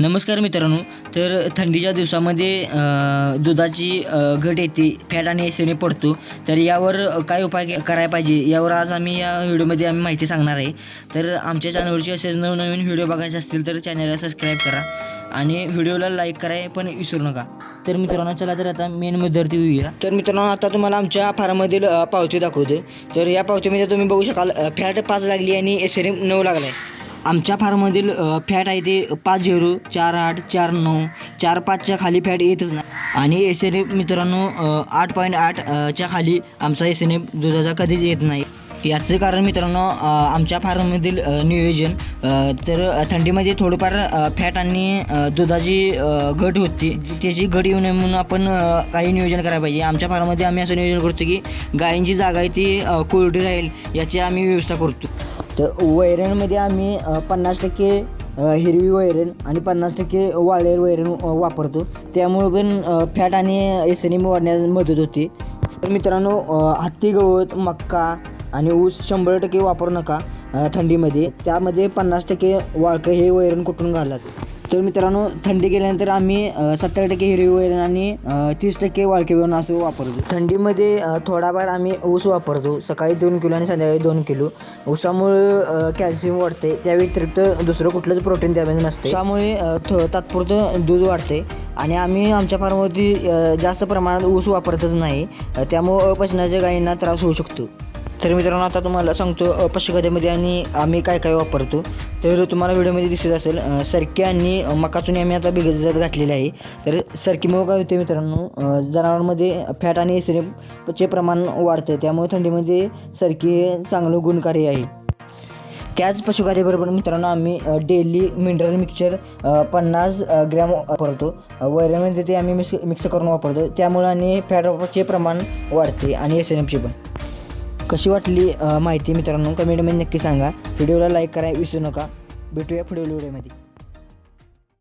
नमस्कार मित्रांनो तर थंडीच्या दिवसामध्ये दुधाची घट येते फॅट आणि एसीने पडतो. तर यावर काय उपाय के- करायला पाहिजे? यावर आज आम्ही या व्हिडिओमध्ये आम्ही माहिती सांगणार आहे. तर आमच्या चॅनलवरचे असेच नवनवीन व्हिडिओ बघायचे असतील तर चॅनलला सबस्क्राईब करा आणि व्हिडिओला लाईक कराय पण विसरू नका. तर मित्रांनो चला तर आता मेन मुद्द्यावरती येऊया. तर मित्रांनो आता तुम्हाला आमच्या फार्ममधील पावती दाखवतो तर या पावतीमध्ये तुम्ही बघू शकाल फॅट पाच लागली आणि एसिने नऊ लागला आहे आमच्या फार्ममधील फॅट आहे ते पाच झिरो चार आठ चार नऊ चार पाचच्या खाली फॅट येतच नाही. आणि एस एन एफ मित्रांनो आठ पॉईंट आठच्या खाली आमचा एस एन एफ दुधाचा कधीच येत नाही. याचं कारण मित्रांनो आमच्या फार्ममधील नियोजन तर थंडीमध्ये थोडंफार फॅट आणि दुधाची घट होती. त्याची घट येऊ नये म्हणून आपण काही नियोजन करायला पाहिजे. आमच्या फार्ममध्ये आम्ही असं नियोजन करतो की गायींची जागा आहे ती कोरडी राहील याची आम्ही व्यवस्था करतो. तर वैरणमध्ये आम्ही पन्नास टक्के हिरवी वैरण आणि पन्नास टक्के वाळेर वैरण वापरतो. त्यामुळे पण फॅट आणि एसनी वाढण्यास मदत होते. तर मित्रांनो हत्ती गवत मक्का आणि ऊस शंभर टक्के वापरू नका थंडीमध्ये. त्यामध्ये पन्नास टक्के वाळकं हे वैरण कुठून घालत तर मित्रांनो थंडी गेल्यानंतर आम्ही सत्तर टक्के हिरवी वैरण आणि तीस टक्के वाळके वैरण असं वापरतो. थंडीमध्ये थोडाफार आम्ही ऊस वापरतो. सकाळी दोन किलो आणि संध्याकाळी दोन किलो. ऊसामुळे कॅल्शियम वाढते. त्या व्यतिरिक्त दुसरं कुठलंच प्रोटीन त्यामध्ये नसते. त्यामुळे तात्पुरतं दूध वाढते. आणि आम्ही आमच्या फार्मवरती जास्त प्रमाणात ऊस वापरतच नाही. त्यामुळं अपचनाच्या गायींना त्रास होऊ शकतो. तर मित्रांनो आता तुम्हाला सांगतो पशुखाद्यामध्ये आणि आम्ही काय काय वापरतो. तर तुम्हाला व्हिडिओमध्ये दिसत असेल सरकी आणि अ, आम्ही आता बिगजत घातलेली आहे. तर सरकीमुळे काय होते मित्रांनो जनावरांमध्ये फॅट आणि एसिडचे प्रमाण वाढते त्यामुळे थंडीमध्ये सरकी हे चांगलं गुणकारी आहे. त्याच पशुखाद्याबरोबर मित्रांनो आम्ही डेली मिनरल मिक्सचर पन्नास ग्रॅम वापरतो. अ, वैरणमध्ये म्हणजे ते आम्ही मिक्स मिक्स करून वापरतो. त्यामुळे आणि फॅटचे प्रमाण वाढते आणि एस एन एमचे पण. कशी वाटली माहिती मित्रांनो कमेंटमध्ये नक्की सांगा. व्हिडिओला लाईक करायला विसरू नका. भेटूया पुढील व्हिडिओमध्ये